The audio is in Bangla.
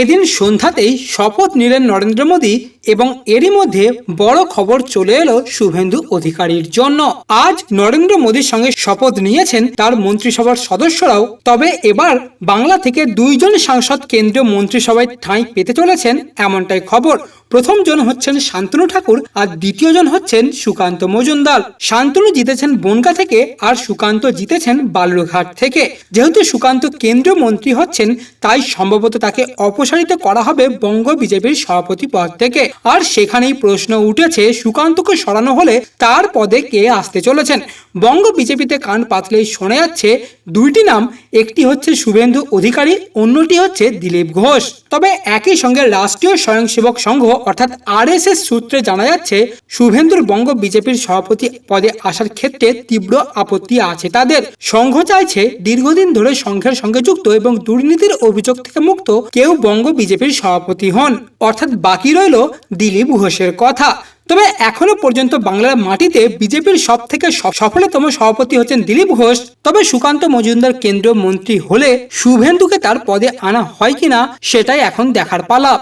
এদিন সন্ধ্যাতেই শপথ নিলেন নরেন্দ্র মোদী এবং এরই মধ্যে বড় খবর চলে এলো শুভেন্দু অধিকারীর জন্য। আজ নরেন্দ্র মোদীর সঙ্গে শপথ নিয়েছেন তার মন্ত্রিসভার সদস্যরাও। তবে এবার বাংলা থেকে দুইজন সাংসদ কেন্দ্রীয় মন্ত্রিসভায় ঠাঁই পেতে চলেছেন এমনটাই খবর। প্রথম জন হচ্ছেন শান্তনু ঠাকুর আর দ্বিতীয় জন হচ্ছেন সুকান্ত মজুমদার। শান্তনু জিতেছেন বনগা থেকে আর সুকান্ত জিতেছেন বালুরঘাট থেকে। যেহেতু সুকান্ত কেন্দ্রীয় মন্ত্রী হচ্ছেন, তাই সম্ভবত তাকে অপসারিত করা হবে বঙ্গ বিজেপির সভাপতি পদ থেকে। আর সেখানেই প্রশ্ন উঠেছে, সুকান্তকে সরানো হলে তার পদে কে আসতে চলেছেন? বঙ্গ বিজেপিতে কান পাতলেই শোনা যাচ্ছে, দুইটি নাম, একটি হচ্ছে শুভেন্দু অধিকারী, অন্যটি হচ্ছে দিলীপ ঘোষ। তবে একই সঙ্গে রাষ্ট্রীয় স্বয়ংসেবক সংঘ অর্থাৎ আরএসএস সূত্রে জানা যাচ্ছে, শুভেন্দুর বঙ্গ বিজেপির সভাপতি পদে আসার ক্ষেত্রে তীব্র আপত্তি আছে তাদের। সংঘ চাইছে দীর্ঘদিন ধরে সংঘের সঙ্গে যুক্ত এবং দুর্নীতির অভিযোগ থেকে মুক্ত কেউ বঙ্গ বিজেপির সভাপতি হন। অর্থাৎ বাকি রইল দিলীপ ঘোষের কথা। তবে এখনও পর্যন্ত বাংলার মাটিতে বিজেপির সব থেকে সফলতম সভাপতি হচ্ছেন দিলীপ ঘোষ। তবে সুকান্ত মজুমদার কেন্দ্রীয় মন্ত্রী হলে শুভেন্দুকে তার পদে আনা হয় কিনা, সেটাই এখন দেখার পালা।